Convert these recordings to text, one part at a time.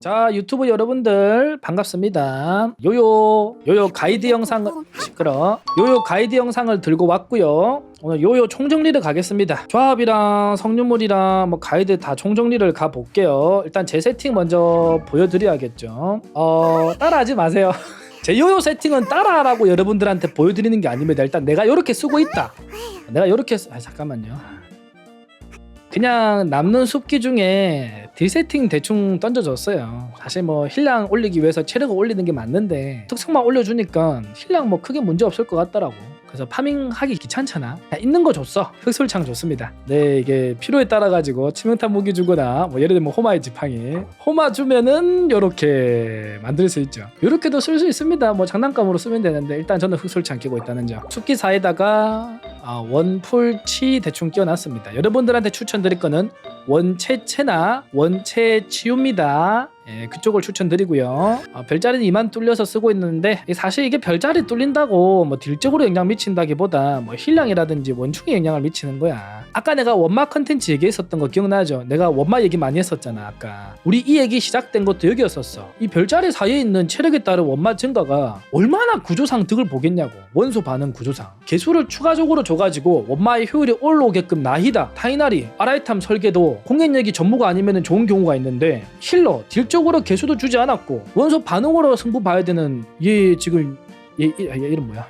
자 유튜브 여러분들 반갑습니다. 요요 요요 가이드 영상을 시끄러. 요요 가이드 영상을 들고 왔고요. 오늘 요요 총정리를 가겠습니다. 조합이랑 성유물이랑 뭐 가이드 다 총정리를 가 볼게요. 일단 제 세팅 먼저 보여드려야겠죠. 어 따라하지 마세요. 제 요요 세팅은 따라하라고 여러분들한테 보여드리는 게 아닙니다. 일단 내가 요렇게 쓰고 있다. 내가 요렇게 쓰... 아 잠깐만요 그냥 남는 숲기 중에 딜세팅 대충 던져줬어요. 사실 뭐 힐량 올리기 위해서 체력을 올리는 게 맞는데 특성만 올려주니까 힐량 뭐 크게 문제 없을 것 같더라고. 그래서 파밍하기 귀찮잖아. 있는 거 줬어. 흑술창 좋습니다. 네 이게 필요에 따라 가지고 치명타 무기 주거나 뭐 예를 들면 호마의 지팡이 호마 주면은 요렇게 만들 수 있죠. 요렇게도 쓸 수 있습니다. 뭐 장난감으로 쓰면 되는데 일단 저는 흑술창 끼고 있다는 점. 숲기 사이다가 아, 원풀치 대충 끼워놨습니다. 여러분들한테 추천드릴 거는 원체체나 원체치유입니다. 예, 그쪽을 추천드리고요. 어, 별자리는 이만 뚫려서 쓰고 있는데 이 사실 이게 별자리 뚫린다고 뭐 딜적으로 영향 미친다기보다 뭐 힐량이라든지 원충에 영향을 미치는 거야. 아까 내가 원마 컨텐츠 얘기했었던 거 기억나죠? 내가 원마 얘기 많이 했었잖아 아까. 우리 이 얘기 시작된 것도 여기였었어. 이 별자리 사이에 있는 체력에 따른 원마 증가가 얼마나 구조상 득을 보겠냐고. 원소 반응 구조상. 개수를 추가적으로 줘가지고 원마의 효율이 올라오게끔 나히다, 타이나리, 아라이탐 설계도 공격력이 전무가 아니면 좋은 경우가 있는데 힐러, 딜적으로 개수도 주지 않았고 원소 반응으로 승부 봐야 되는 얘 지금 얘, 얘, 얘 이름 뭐야?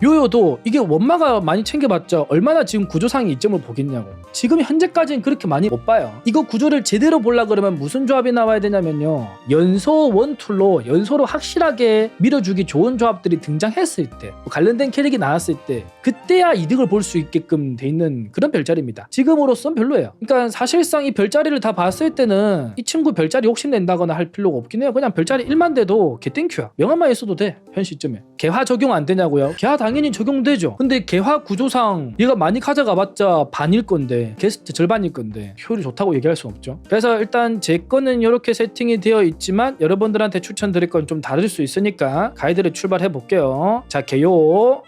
씨. 요요도 이게 원마가 많이 챙겨봤자 얼마나 지금 구조상의 이점을 보겠냐고. 지금 현재까지는 그렇게 많이 못 봐요. 이거 구조를 제대로 보려 그러면 무슨 조합이 나와야 되냐면요. 연소 원툴로 연소로 확실하게 밀어주기 좋은 조합들이 등장했을 때뭐 관련된 캐릭이 나왔을 때 그때야 이득을 볼 수 있게끔 돼 있는 그런 별자리입니다. 지금으로선 별로예요. 그러니까 사실상 이 별자리를 다 봤을 때는 이 친구 별자리 욕심낸다거나 할 필요가 없긴 해요. 그냥 별자리 1만 돼도 개땡큐야. 명함만 있어도 돼. 현 시점에. 개화 적용 안 되냐고요. 개화 당연히 적용되죠. 근데 개화 구조상 얘가 많이 가져가봤자 반일 건데 게스트 절반일 건데 효율이 좋다고 얘기할 수 없죠. 그래서 일단 제 거는 이렇게 세팅이 되어 있지만 여러분들한테 추천드릴 건 좀 다를 수 있으니까 가이드를 출발해 볼게요. 자 개요.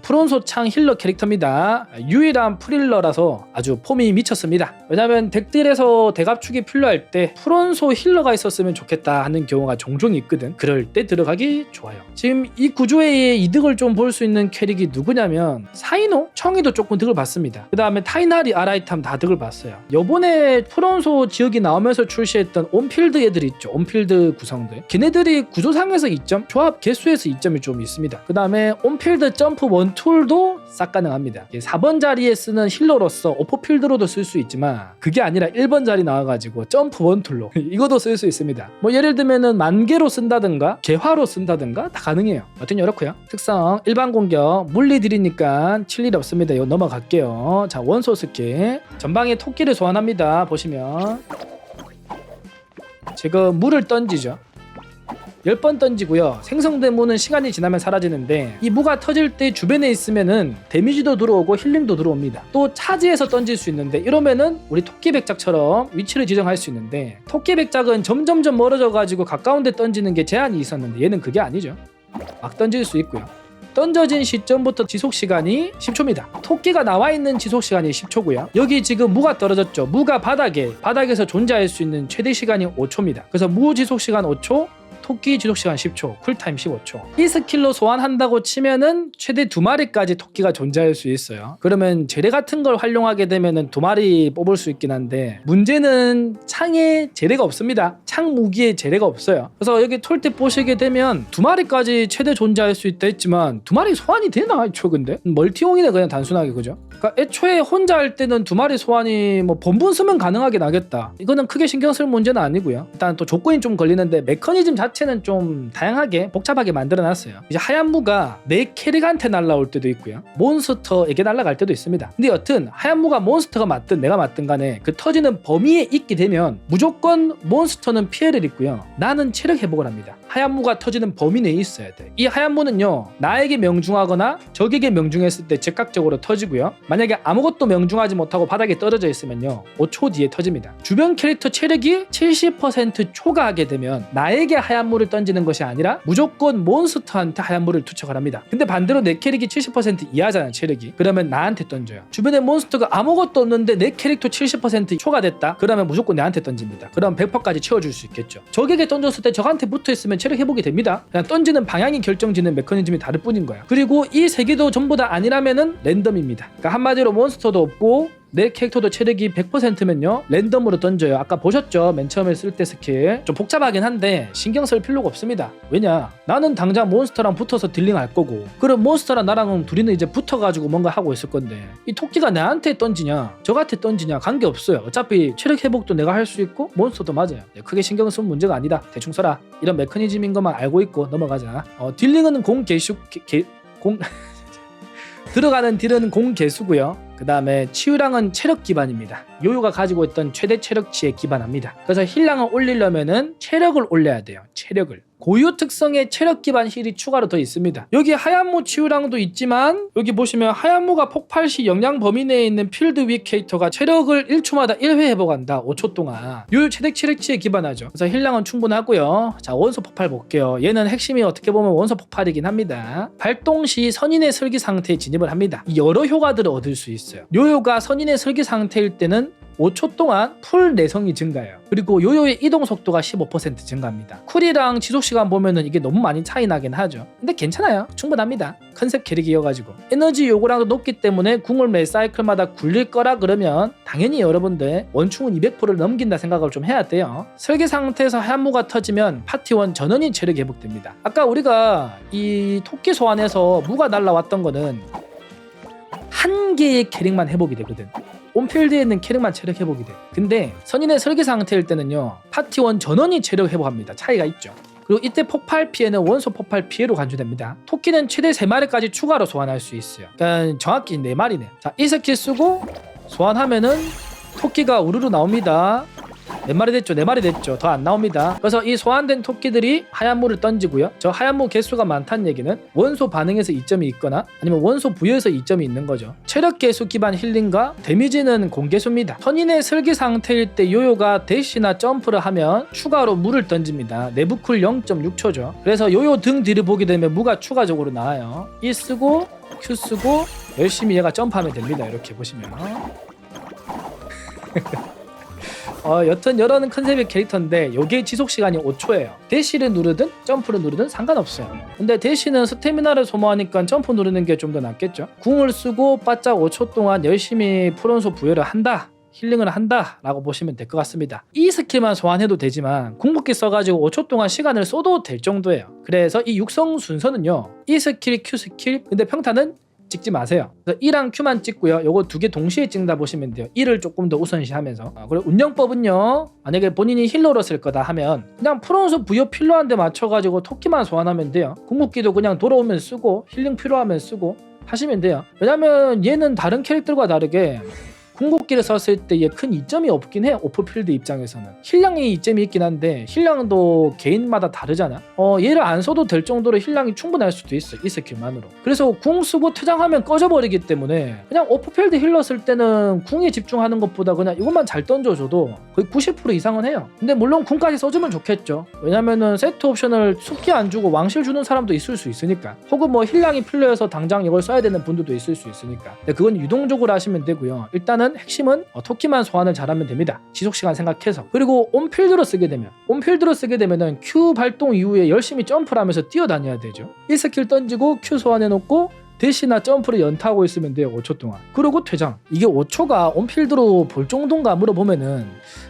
프론소 창 힐러 캐릭터입니다. 유일한 프릴러라서 아주 폼이 미쳤습니다. 왜냐면 덱들에서 대갑축이 필요할 때 프론소 힐러가 있었으면 좋겠다 하는 경우가 종종 있거든. 그럴 때 들어가기 좋아요. 지금 이 구조의 이득을 좀 볼 수 있는 캐릭이 누구냐면 사이노 청이도 조금 득을 받습니다. 그 다음에 타이나리 아라이탐 다 득을 봤어요. 요번에 프론소 지역이 나오면서 출시했던 온필드 애들 있죠. 온필드 구성들. 걔네들이 구조상에서 2점 조합 개수에서 2점이 좀 있습니다. 그 다음에 온필드 점프 원툴도 싹 가능합니다. 4번 자리에 쓰는 힐러로서 오퍼필드로도 쓸 수 있지만 그게 아니라 1번 자리 나와가지고 점프 원툴로 이것도 쓸 수 있습니다. 뭐 예를 들면은 만개로 쓴다든가 개화로 쓴다든가 다 가능해요. 여튼 이렇고요. 특성 일반 공격 물리들이니까 칠일 없습니다. 이거 넘어갈게요. 자 원소 스킬. 전방에 토끼를 소환합니다. 보시면 지금 물을 던지죠 10번 던지고요. 생성된 무는 시간이 지나면 사라지는데 이 무가 터질 때 주변에 있으면은 데미지도 들어오고 힐링도 들어옵니다. 또 차지해서 던질 수 있는데 이러면은 우리 토끼 백작처럼 위치를 지정할 수 있는데 토끼 백작은 점점점 멀어져 가지고 가까운 데 던지는 게 제한이 있었는데 얘는 그게 아니죠. 막 던질 수 있고요. 던져진 시점부터 지속 시간이 10초입니다. 토끼가 나와 있는 지속 시간이 10초고요. 여기 지금 무가 떨어졌죠. 무가 바닥에 바닥에서 존재할 수 있는 최대 시간이 5초입니다. 그래서 무 지속 시간 5초, 토끼 지속 시간 10초, 쿨타임 15초. 이 스킬로 소환한다고 치면은 최대 두 마리까지 토끼가 존재할 수 있어요. 그러면 재래 같은 걸 활용하게 되면은 두 마리 뽑을 수 있긴 한데 문제는 창에 재래가 없습니다. 창 무기에 재래가 없어요. 그래서 여기 톨때 보시게 되면 두 마리까지 최대 존재할 수 있다 했지만 두 마리 소환이 되나 애초 근데 멀티용이네 그냥 단순하게 그죠? 그러니까 애초에 혼자 할 때는 두 마리 소환이 뭐 본분 쓰면 가능하게 나겠다. 이거는 크게 신경 쓸 문제는 아니고요. 일단 또 조건이 좀 걸리는데 메커니즘 자체는 좀 다양하게 복잡하게 만들어놨어요. 이제 하얀 무가 내 캐릭한테 날라올 때도 있고요. 몬스터에게 날아갈 때도 있습니다. 근데 여튼 하얀 무가 몬스터가 맞든 내가 맞든 간에 그 터지는 범위에 있게 되면 무조건 몬스터는 피해를 입고요. 나는 체력 회복을 합니다. 하얀 무가 터지는 범위 내에 있어야 돼. 이 하얀 무는요 나에게 명중하거나 적에게 명중했을 때 즉각적으로 터지고요. 만약에 아무것도 명중하지 못하고 바닥에 떨어져 있으면요 5초 뒤에 터집니다. 주변 캐릭터 체력이 70% 초과하게 되면 나에게 하얀 물을 던지는 것이 아니라 무조건 몬스터한테 하얀 물을 투척을 합니다. 근데 반대로 내 캐릭이 70% 이하잖아 체력이. 그러면 나한테 던져요. 주변에 몬스터가 아무것도 없는데 내 캐릭터 70% 초과됐다. 그러면 무조건 내한테 던집니다. 그럼 100%까지 채워줄 수 있겠죠. 적에게 던졌을 때 적한테 붙어 있으면 체력 회복이 됩니다. 그냥 던지는 방향이 결정짓는 메커니즘이 다를 뿐인 거야. 그리고 이 세 개도 전부 다 아니라면은 랜덤입니다. 그러니까 한 마디로 몬스터도 없고 내 캐릭터도 체력이 100%면요 랜덤으로 던져요. 아까 보셨죠? 맨 처음에 쓸 때 스킬. 좀 복잡하긴 한데 신경 쓸 필요가 없습니다. 왜냐? 나는 당장 몬스터랑 붙어서 딜링 할 거고. 그럼 몬스터랑 나랑은 둘이는 이제 붙어가지고 뭔가 하고 있을 건데. 이 토끼가 나한테 던지냐 저한테 던지냐 관계없어요. 어차피 체력 회복도 내가 할 수 있고 몬스터도 맞아요. 네, 크게 신경 쓰면 문제가 아니다. 대충 써라. 이런 메커니즘인 것만 알고 있고 넘어가자. 어, 딜링은 공 개수 개, 개, 공 들어가는 딜은 공 개수고요. 그 다음에 치유량은 체력 기반입니다. 요요가 가지고 있던 최대 체력치에 기반합니다. 그래서 힐량을 올리려면은 체력을 올려야 돼요. 체력을. 고유 특성의 체력 기반 힐이 추가로 더 있습니다. 여기 하얀무 치유량도 있지만 여기 보시면 하얀무가 폭발 시 영양 범위 내에 있는 필드 위 캐릭터가 체력을 1초마다 1회 회복한다. 5초 동안. 요요 최대 체력치에 기반하죠. 그래서 힐량은 충분하고요. 자 원소 폭발 볼게요. 얘는 핵심이 어떻게 보면 원소 폭발이긴 합니다. 발동 시 선인의 설기 상태에 진입을 합니다. 여러 효과들을 얻을 수 있어요. 요요가 선인의 설기 상태일 때는 5초 동안 풀 내성이 증가해요. 그리고 요요의 이동 속도가 15% 증가합니다. 쿨이랑 지속 시간 보면은 이게 너무 많이 차이 나긴 하죠. 근데 괜찮아요. 충분합니다. 컨셉 캐릭이어가지고 에너지 요구량도 높기 때문에 궁을 매 사이클마다 굴릴 거라 그러면 당연히 여러분들 원충은 200%를 넘긴다 생각을 좀 해야 돼요. 설계 상태에서 하얀무가 터지면 파티원 전원이 체력 회복됩니다. 아까 우리가 이 토끼 소환에서 무가 날라왔던 거는 한 개의 캐릭만 회복이 되거든. 온필드에 있는 캐릭만 체력 회복이 돼. 근데 선인의 설계 상태일 때는요. 파티원 전원이 체력 회복합니다. 차이가 있죠. 그리고 이때 폭발 피해는 원소 폭발 피해로 간주됩니다. 토끼는 최대 3마리까지 추가로 소환할 수 있어요. 그러니까 정확히 4마리네. 자, 이 스킬 쓰고 소환하면은 토끼가 우르르 나옵니다. 네 마리 됐죠, 네 마리 됐죠. 더 안 나옵니다. 그래서 이 소환된 토끼들이 하얀 물을 던지고요. 저 하얀 물 개수가 많다는 얘기는 원소 반응에서 이점이 있거나 아니면 원소 부여에서 이점이 있는 거죠. 체력 개수 기반 힐링과 데미지는 공개수입니다. 선인의 설계 상태일 때 요요가 대시나 점프를 하면 추가로 물을 던집니다. 내부 쿨 0.6초죠. 그래서 요요 등 뒤를 보게 되면 무가 추가적으로 나와요. E 쓰고 Q 쓰고 열심히 얘가 점프하면 됩니다. 이렇게 보시면. 어, 여튼 여러는 컨셉의 캐릭터인데 요게 지속 시간이 5초예요. 대시를 누르든 점프를 누르든 상관없어요. 근데 대시는 스태미나를 소모하니까 점프 누르는 게 좀 더 낫겠죠. 궁을 쓰고 바짝 5초 동안 열심히 프론소 부여를 한다. 힐링을 한다 라고 보시면 될 것 같습니다 이 스킬만 소환해도 되지만 궁극기 써가지고 5초 동안 시간을 쏘도 될 정도예요 그래서 이 육성 순서는요 이 스킬 Q 스킬 근데 평타는 찍지 마세요. 그래서 1랑 Q만 찍고요. 요거 두 개 동시에 찍다 보시면 돼요. 1을 조금 더 우선시하면서. 아, 그리고 운영법은요. 만약에 본인이 힐러로 쓸 거다 하면 그냥 프론소 부여 필요한 데 맞춰가지고 토끼만 소환하면 돼요. 궁극기도 그냥 돌아오면 쓰고 힐링 필요하면 쓰고 하시면 돼요. 왜냐면 얘는 다른 캐릭터과 다르게 궁극기를 썼을 때에 큰 이점이 없긴 해 오프필드 입장에서는. 힐량이 이점이 있긴 한데 힐량도 개인마다 다르잖아. 어 얘를 안 써도 될 정도로 힐량이 충분할 수도 있어 이 스킬만으로. 그래서 궁 쓰고 퇴장하면 꺼져버리기 때문에 그냥 오프필드 힐러 쓸 때는 궁에 집중하는 것보다 그냥 이것만 잘 던져줘도 거의 90% 이상은 해요. 근데 물론 궁까지 써주면 좋겠죠. 왜냐면은 세트 옵션을 숙기 안 주고 왕실 주는 사람도 있을 수 있으니까. 혹은 뭐 힐량이 필요해서 당장 이걸 써야 되는 분들도 있을 수 있으니까. 근데 그건 유동적으로 하시면 되고요. 일단은 핵심은 어, 토끼만 소환을 잘하면 됩니다. 지속 시간 생각해서. 그리고 온필드로 쓰게 되면 온필드로 쓰게 되면은 Q 발동 이후에 열심히 점프를 하면서 뛰어다녀야 되죠. 이 스킬 던지고 Q 소환해 놓고 대시나 점프를 연타하고 있으면 돼요 5초 동안. 그리고 퇴장. 이게 5초가 온필드로 볼 정도인가 물어보면은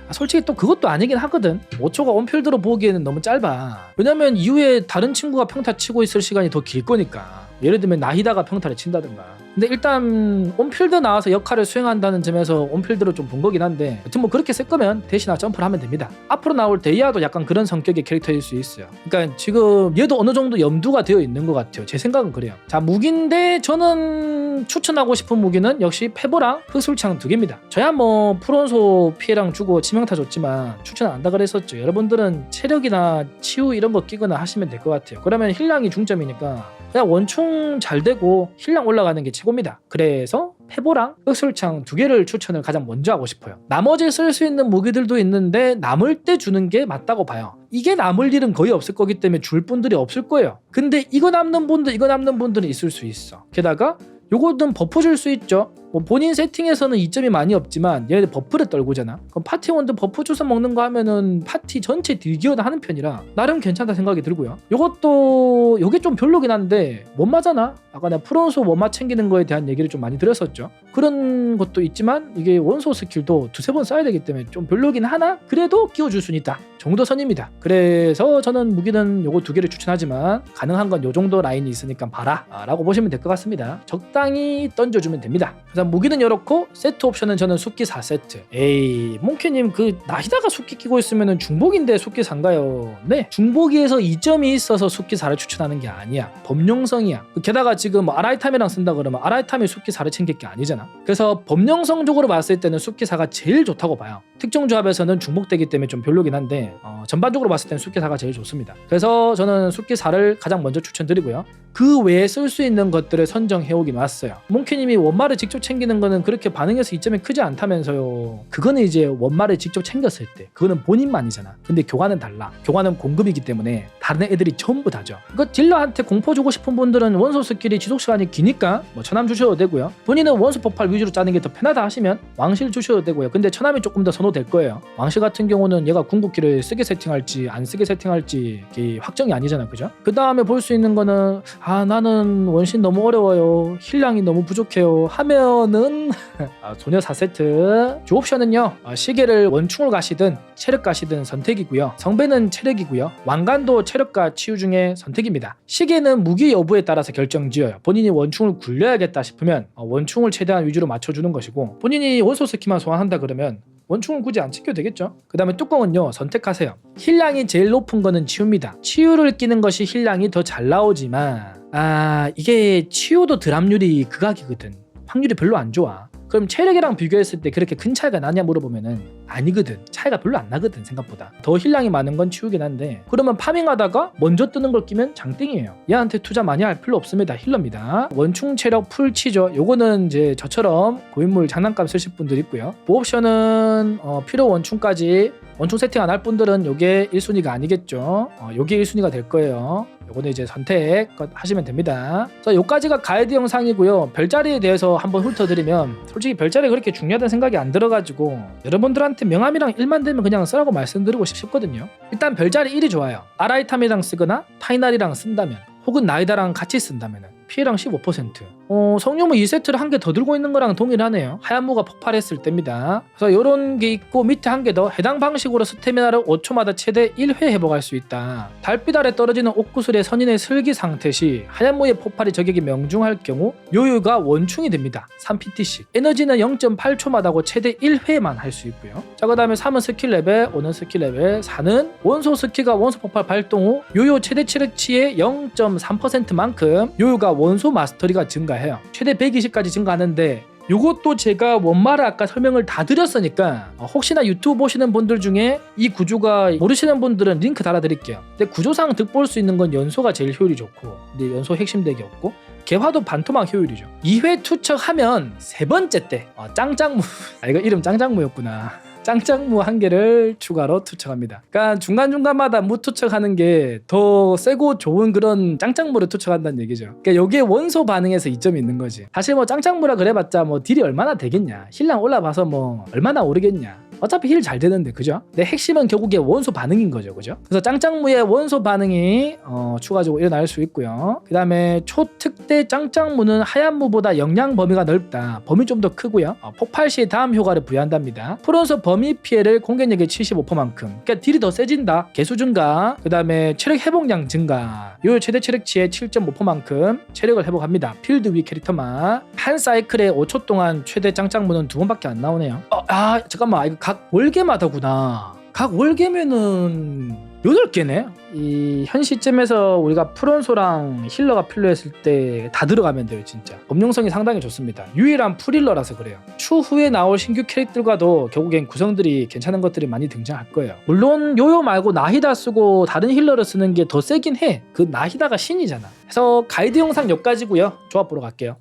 아, 솔직히 또 그것도 아니긴 하거든. 5초가 온필드로 보기에는 너무 짧아. 왜냐면 이후에 다른 친구가 평타 치고 있을 시간이 더 길 거니까. 예를 들면 나히다가 평타를 친다든가 근데 일단 온필드 나와서 역할을 수행한다는 점에서 온필드로 좀 본 거긴 한데 여튼 뭐 그렇게 쓸 거면 대신나 점프를 하면 됩니다. 앞으로 나올 데이아도 약간 그런 성격의 캐릭터일 수 있어요. 그러니까 지금 얘도 어느 정도 염두가 되어 있는 것 같아요. 제 생각은 그래요. 자 무기인데 저는 추천하고 싶은 무기는 역시 페보랑 흑술창 두 개입니다. 저야 뭐 프론소 피해랑 주고 치명타 줬지만 추천 안 한다 그랬었죠. 여러분들은 체력이나 치유 이런 거 끼거나 하시면 될 것 같아요. 그러면 힐량이 중점이니까 그냥 원충 잘 되고 힐량 올라가는 게 최고입니다. 그래서 페보랑 흑술창 두 개를 추천을 가장 먼저 하고 싶어요. 나머지 쓸 수 있는 무기들도 있는데 남을 때 주는 게 맞다고 봐요. 이게 남을 일은 거의 없을 거기 때문에 줄 분들이 없을 거예요. 근데 이거 남는 분들, 이거 남는 분들은 있을 수 있어. 게다가 요거는 버프 줄 수 있죠. 뭐 본인 세팅에서는 이점이 많이 없지만 얘네들 버프를 떨고잖아. 그럼 파티원들 버프 주서 먹는 거 하면은 파티 전체 딜기어다 하는 편이라 나름 괜찮다 생각이 들고요. 요것도 요게 좀 별로긴 한데 원마잖아. 아까 내가 프론소 원마 챙기는 거에 대한 얘기를 좀 많이 들었었죠. 그런 것도 있지만 이게 원소 스킬도 두세 번 써야 되기 때문에 좀 별로긴 하나 그래도 끼워줄 수는 있다. 정도 선입니다. 그래서 저는 무기는 요거 두 개를 추천하지만 가능한 건 요 정도 라인이 있으니까 봐라 아, 라고 보시면 될 것 같습니다. 적당히 던져주면 됩니다. 그래서 무기는 이렇고 세트 옵션은 저는 숙기 4세트. 에이 몽키님 그 나시다가 숙기 끼고 있으면 중복인데 숙기 산가요? 네 중복이에서 이점이 있어서 숙기 4를 추천하는 게 아니야. 범용성이야. 게다가 지금 아라이탐이랑 쓴다 그러면 아라이탐이 숙기 4를 챙길 게 아니잖아. 그래서 범용성적으로 봤을 때는 숙기 4가 제일 좋다고 봐요. 특정 조합에서는 중복되기 때문에 좀 별로긴 한데 어, 전반적으로 봤을 때는 숙기 4가 제일 좋습니다. 그래서 저는 숙기 4를 가장 먼저 추천드리고요. 그 외에 쓸 수 있는 것들을 선정해 오긴 왔어요. 몽키님이 원말을 직접 챙기는 거는 그렇게 반응해서 이점이 크지 않다면서요. 그거는 이제 원말을 직접 챙겼을 때 그거는 본인만이잖아. 근데 교환은 달라. 교환은 공급이기 때문에 다른 애들이 전부 다죠. 그 딜러한테 공포 주고 싶은 분들은 원소 스킬이 지속 시간이 기니까 뭐 천함 주셔도 되고요. 본인은 원소 폭발 위주로 짜는 게 더 편하다 하시면 왕실 주셔도 되고요. 근데 천함이 조금 더 선호될 거예요. 왕실 같은 경우는 얘가 궁극기를 쓰게 세팅할지 안 쓰게 세팅할지 확정이 아니잖아, 그죠? 그 다음에 볼 수 있는 거는 아 나는 원신 너무 어려워요, 힐량이 너무 부족해요. 하면은 아, 소녀 4세트. 주 옵션은요. 아, 시계를 원충을 가시든 체력 가시든 선택이고요. 성배는 체력이고요. 왕관도 체력과 치유 중에 선택입니다. 시계는 무기 여부에 따라서 결정지어요. 본인이 원충을 굴려야겠다 싶으면 어, 원충을 최대한 위주로 맞춰주는 것이고 본인이 원소 스키만 소환한다 그러면 원충은 굳이 안 챙겨도 되겠죠. 그 다음에 뚜껑은요 선택하세요. 힐량이 제일 높은 거는 치유입니다. 치유를 끼는 것이 힐량이 더 잘 나오지만 아 이게 치유도 드랍률이 극악이거든. 확률이 별로 안 좋아. 그럼 체력이랑 비교했을 때 그렇게 큰 차이가 나냐 물어보면은 아니거든. 차이가 별로 안 나거든 생각보다. 더 힐량이 많은 건 치우긴 한데 그러면 파밍하다가 먼저 뜨는 걸 끼면 장땡이에요. 얘한테 투자 많이 할 필요 없습니다. 힐러입니다. 원충 체력 풀 치죠. 요거는 이제 저처럼 고인물 장난감 쓰실 분들 있고요. 보옵션은 어, 필요 원충까지 원충 세팅 안 할 분들은 요게 1순위가 아니겠죠. 어, 요게 1순위가 될 거예요. 요거는 이제 선택 하시면 됩니다. 자, 요까지가 가이드 영상이고요. 별자리에 대해서 한번 훑어드리면 솔직히 별자리 그렇게 중요하다는 생각이 안 들어가지고 여러분들한테 명함이랑 1만 되면 그냥 쓰라고 말씀드리고 싶거든요. 일단 별자리 1이 좋아요. 아라이탐이랑 쓰거나 타이날이랑 쓴다면 혹은 나이다랑 같이 쓴다면 피해량 15%. 어, 성룡무 2세트를 한 개 더 들고 있는 거랑 동일하네요. 하얀무가 폭발했을 때입니다. 그래서 이런 게 있고 밑에 한 개 더 해당 방식으로 스태미나를 5초마다 최대 1회 회복할 수 있다. 달빛 아래 떨어지는 옥구슬의 선인의 슬기 상태 시 하얀무의 폭발이 적에게 명중할 경우 요요가 원충이 됩니다. 3PT씩. 에너지는 0.8초마다고 최대 1회만 할 수 있고요. 자, 그 다음에 3은 스킬 레벨, 5는 스킬 레벨, 4는 원소 스킬과 원소 폭발 발동 후 요요 최대 체력치의 0.3%만큼 요요가 원소 마스터리가 증가해 요. 최대 120까지 증가하는데 요것도 제가 원말을 아까 설명을 다 드렸으니까 어, 혹시나 유튜브 보시는 분들 중에 이 구조가 모르시는 분들은 링크 달아드릴게요. 근데 구조상 득볼 수 있는 건 연소가 제일 효율이 좋고 근데 연소 핵심 덱이 없고 개화도 반토막 효율이죠. 2회 투척하면 세 번째 때 어, 짱짱무 아 이거 이름 짱짱무였구나. 짱짱무 한 개를 추가로 투척합니다. 그러니까 중간중간마다 무 투척하는 게 더 세고 좋은 그런 짱짱무를 투척한다는 얘기죠. 그러니까 여기에 원소 반응에서 이점이 있는 거지. 사실 뭐 짱짱무라 그래봤자 뭐 딜이 얼마나 되겠냐. 힐량 올라봐서 뭐 얼마나 오르겠냐. 어차피 힐 잘 되는데 그죠? 근데 핵심은 결국에 원소 반응인 거죠, 그죠? 그래서 짱짱무의 원소 반응이 어, 추가적으로 일어날 수 있고요. 그 다음에 초특대 짱짱무는 하얀무보다 영양 범위가 넓다. 범위 좀 더 크고요. 어, 폭발 시 다음 효과를 부여한답니다. 프론소 범위 피해를 공격력의 75%만큼. 그러니까 딜이 더 세진다. 개수 증가. 그 다음에 체력 회복량 증가. 요 최대 체력치의 7.5%만큼 체력을 회복합니다. 필드 위 캐릭터만 한 사이클에 5초 동안 최대 짱짱무는 두 번밖에 안 나오네요. 어, 아 잠깐만 이거 각 월계마다구나. 각 월계면은 8개네? 이 현 시점에서 우리가 프론소랑 힐러가 필요했을 때 다 들어가면 돼요 진짜. 범용성이 상당히 좋습니다. 유일한 풀힐러라서 그래요. 추후에 나올 신규 캐릭들과도 결국엔 구성들이 괜찮은 것들이 많이 등장할 거예요. 물론 요요 말고 나히다 쓰고 다른 힐러를 쓰는 게 더 세긴 해그 나히다가 신이잖아. 그래서 가이드 영상 여기까지고요. 조합 보러 갈게요